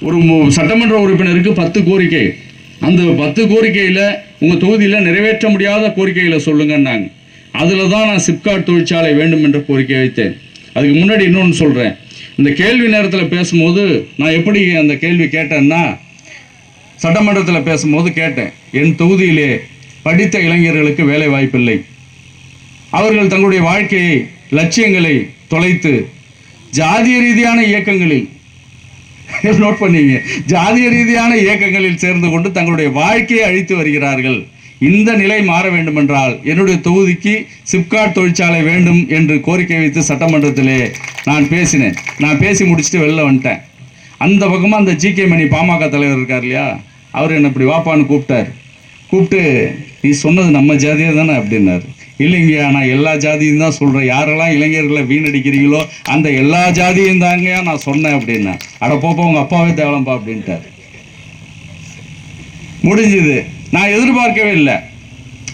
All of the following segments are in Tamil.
ஒரு மு- சட்டமன்ற உறுப்பினருக்கு பத்து கோரிக்கை. அந்த பத்து கோரிக்கையில் உங்கள் தொகுதியில் நிறைவேற்ற முடியாத கோரிக்கைகளை சொல்லுங்கன்னாங்க. அதில் தான் நான் சிப்காட் தொழிற்சாலை வேண்டும் என்ற கோரிக்கை வைத்தேன். அதுக்கு முன்னாடி இன்னொன்று சொல்கிறேன் இந்த கேள்வி நேரத்தில் பேசும்போது நான் எப்படி அந்த கேள்வி கேட்டேன்னா சட்டமன்றத்தில் பேசும்போது கேட்டேன். என் தொகுதியிலே படித்த இளைஞர்களுக்கு வேலை வாய்ப்பில்லை அவர்கள் தங்களுடைய வாழ்க்கையை லட்சியங்களை தொலைத்து ஜாதிய ரீதியான இயக்கங்களில் நோட் பண்ணீங்க. ஜாதிய ரீதியான இயக்கங்களில் சேர்ந்து கொண்டு தங்களுடைய வாழ்க்கையை அழித்து வருகிறார்கள். இந்த நிலை மாற வேண்டுமென்றால் என்னுடைய தொகுதிக்கு சிப்காட் தொழிற்சாலை வேண்டும் என்று கோரிக்கை வைத்து சட்டமன்றத்திலே நான் பேசினேன். நான் பேசி முடிச்சுட்டு வெளில வந்துட்டேன். அந்த பக்கமாக அந்த ஜி கே மணி பாமக தலைவர் இருக்கார் இல்லையா? அவர் என்னை இப்படி வாப்பான்னு கூப்பிட்டார். கூப்பிட்டு நீ சொன்னது நம்ம ஜாதியாக தானே அப்படின்னாரு. இல்லைங்கய்யா நான் எல்லா ஜாதியும் தான் சொல்கிறேன் யாரெல்லாம் இளைஞர்களை வீணடிக்கிறீங்களோ அந்த எல்லா ஜாதியும் தாங்கய்யா நான் சொன்னேன் அப்படின்னா. அட போப்போ உங்கள் அப்பாவே தேவலம்பா அப்படின்ட்டார். முடிஞ்சது. நான் எதிர்பார்க்கவே இல்லை.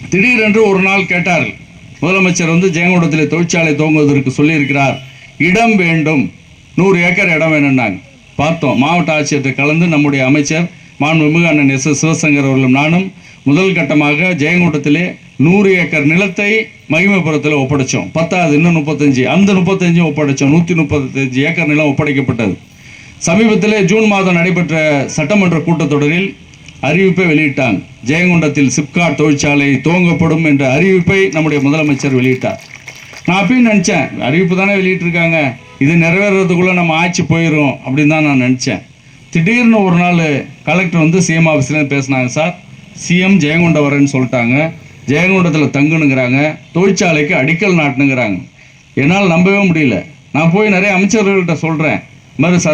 திடீரென்று ஒரு நாள் கேட்டார்கள். முதலமைச்சர் வந்து ஜெயங்கொண்டத்தில் தொழிற்சாலை துவங்குவதற்கு சொல்லியிருக்கிறார். இடம் வேண்டும். நூறு ஏக்கர் இடம் வேணும்னாங்க. பார்த்தோம். மாவட்ட ஆட்சியர்கிட்ட கலந்து நம்முடைய அமைச்சர் மாண்புமிகு அண்ணன் எஸ் எஸ் சிவசங்கர் அவர்களும் நானும் முதல் கட்டமாக ஜெயங்கொண்டத்திலே நூறு ஏக்கர் நிலத்தை மகிமைபுரத்தில் ஒப்படைச்சோம். பத்தாவது இன்னும் முப்பத்தஞ்சு. அந்த முப்பத்தஞ்சும் ஒப்படைச்சோம். நூற்றி முப்பத்தஞ்சு ஏக்கர் நிலம் ஒப்படைக்கப்பட்டது. சமீபத்திலே ஜூன் மாதம் நடைபெற்ற சட்டமன்ற கூட்டத்தொடரில் அறிவிப்பை வெளியிட்டாங்க ஜெயங்கொண்டத்தில் சிப்காட் தொழிற்சாலை துவங்கப்படும் என்ற அறிவிப்பை நம்முடைய முதலமைச்சர் வெளியிட்டார். நான் அப்பயும் நினச்சேன் அறிவிப்பு தானே வெளியிட்டிருக்காங்க. இது நிறைவேறதுக்குள்ளே நம்ம ஆட்சி போயிடும் அப்படின்னு தான் நான் நினச்சேன். திடீர்னு ஒரு நாள் கலெக்டர் வந்து சிஎம் ஆஃபீஸ்லேருந்து பேசினாங்க சார் சிஎம் ஜெயங்கொண்டம் வரேன்னு சொல்லிட்டாங்க. ஜெயங்கொண்டத்தில் தங்கணுங்கிறாங்க தொழிற்சாலைக்கு அடிக்கல் நாட்டணுங்கிறாங்க என்னால் நம்பவே முடியல. நான் போய் நிறைய அமைச்சர்கள்கிட்ட சொல்கிறேன் மாதிரி ச